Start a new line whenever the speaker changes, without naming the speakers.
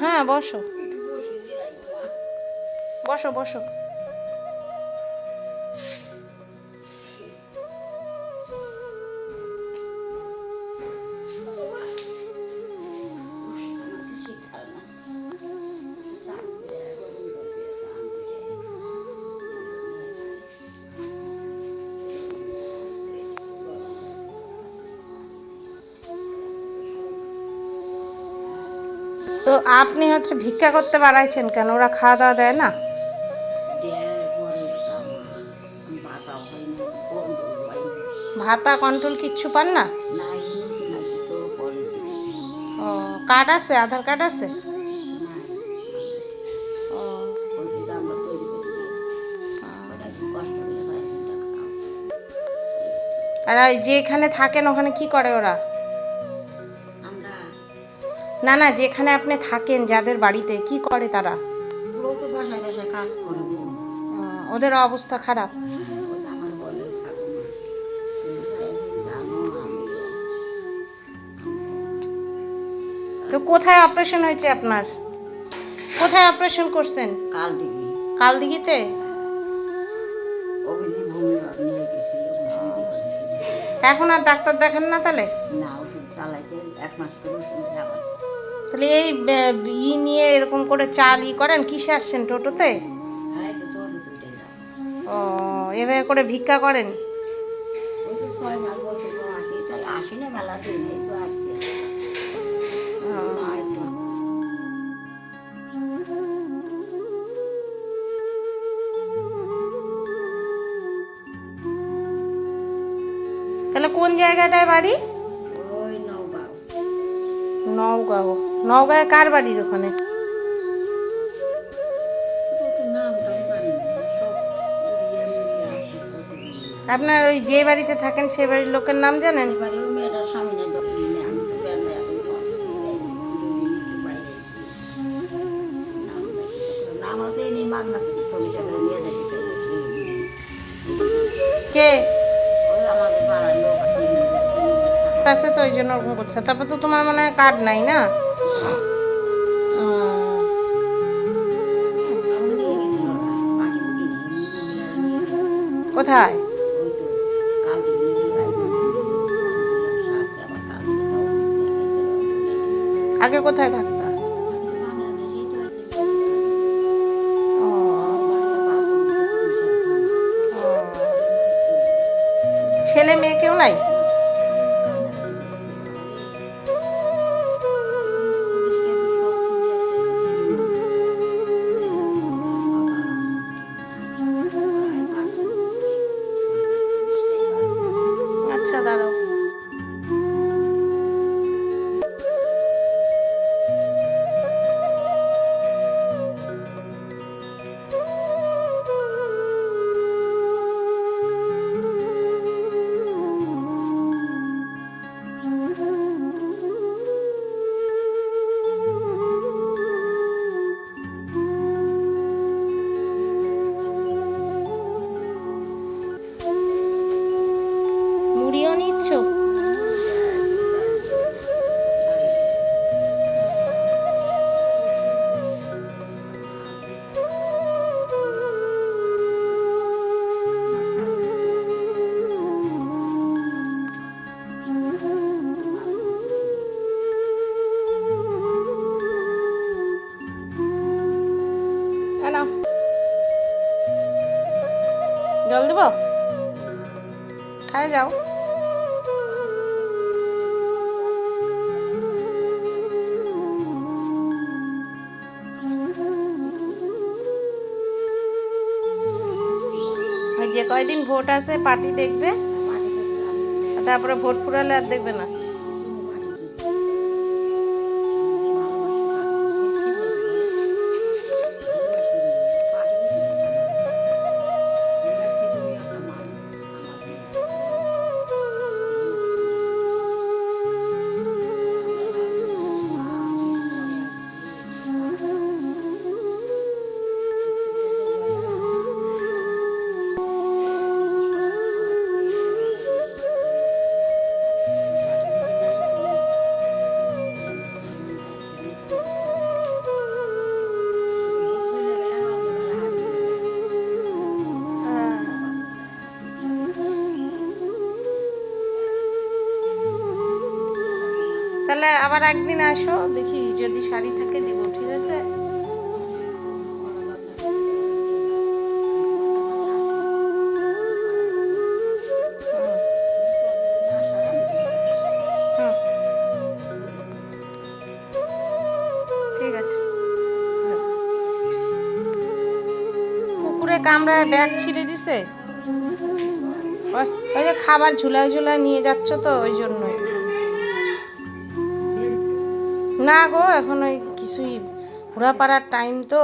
হ্যাঁ বসো। বসো বসো। তো আপনি হচ্ছে ভিক্ষা করতে বাড়াইছেন কেন? ওরা খাওয়া দাওয়া দেয় না? ভাতা কন্ট্রোল কিচ্ছু পান না? ও, কার্ড আছে? আধার কার্ড আছে? আর যেখানে থাকেন, ওখানে কি করে ওরা? না না যেখানে আপনি থাকেন যাদের বাড়িতে কি করে তারা? ওদের অবস্থা খারাপ। তো কোথায় অপারেশন হয়েছে আপনার? কোথায় অপারেশন করছেন?
কাল দিবি
কাল দিঘিতে
অভিজিৎ ভূমি নিয়ে গেছিল। ওষুধ দিতে।
এখন আর ডাক্তার দেখেন না তাহলে?
না ওষুধ চালাইছে এক মাস করে ওষুধ খাবার
তাহলে এই ই নিয়ে এরকম করে চাল ই করেন? কিসে আসছেন? টোটোতে? ও, এভাবে করে ভিক্ষা করেন?
তাহলে
কোন জায়গাটায় বাড়ি? নওগাঁও। নওগাঁয় কার বাড়ির ওখানে? আপনার ওই যে বাড়িতে থাকেন সে বাড়ির লোকের নাম জানেন?
এবারে
কাছে তো, ওই জন্য ওরকম করছে। তারপর তো তোমার মনে হয় কার্ড নাই না? কোথায়? আগে কোথায় গেছিল ছেলে মেয়ে কেউ নিয়ে জল দেব? খায় যাও। যে কয়দিন ভোট আছে, পার্টি দেখবে? তারপরে ভোট ফুরালে আর দেখবে না। তাহলে আবার একদিন আসো, দেখি যদি শাড়ি থাকে দিব, ঠিক আছে? কুকুরে কামড়ায় ব্যাগ ছিঁড়ে দিছে? ওই যে খাবার ঝুলায় ঝুলায় নিয়ে যাচ্ছ তো, ওই জন্যই। না গো এখন ওই কিছুই ঘোরা পাড়ার টাইম তো।